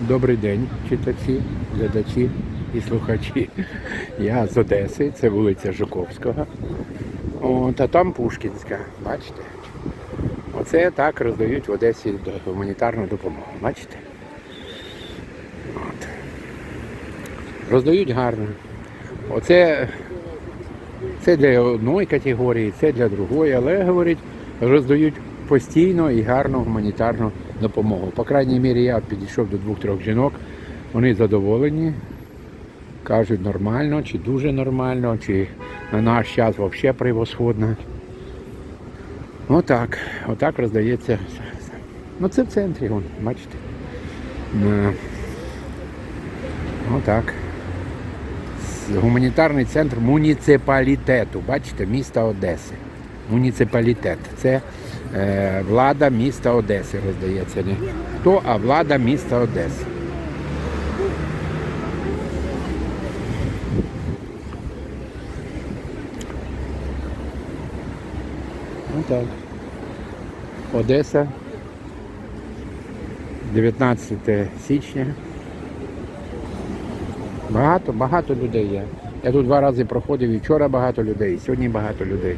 Добрий день, читачі, глядачі і слухачі. Я з Одеси, це вулиця Жуковського. От, а там Пушкінська, бачите? Оце так роздають в Одесі гуманітарну допомогу. Бачите? От. Роздають гарно. Оце це для одної категорії, це для другої, але говорить, роздають постійно і гарну гуманітарну допомогу. По крайній мірі, я підійшов до двох-трьох жінок, вони задоволені, кажуть нормально, чи дуже нормально, чи на наш час взагалі превосходно. Отак, отак роздається. Ну це в центрі, вон, бачите. Отак. Гуманітарний центр муніципалітету, бачите, міста Одеси. Муніципалітет. Це е, влада міста Одеси роздається. Не хто, а влада міста Одеси. Отак. Одеса. 19 січня. Багато, багато людей є. Я тут два рази проходив і вчора багато людей, сьогодні багато людей.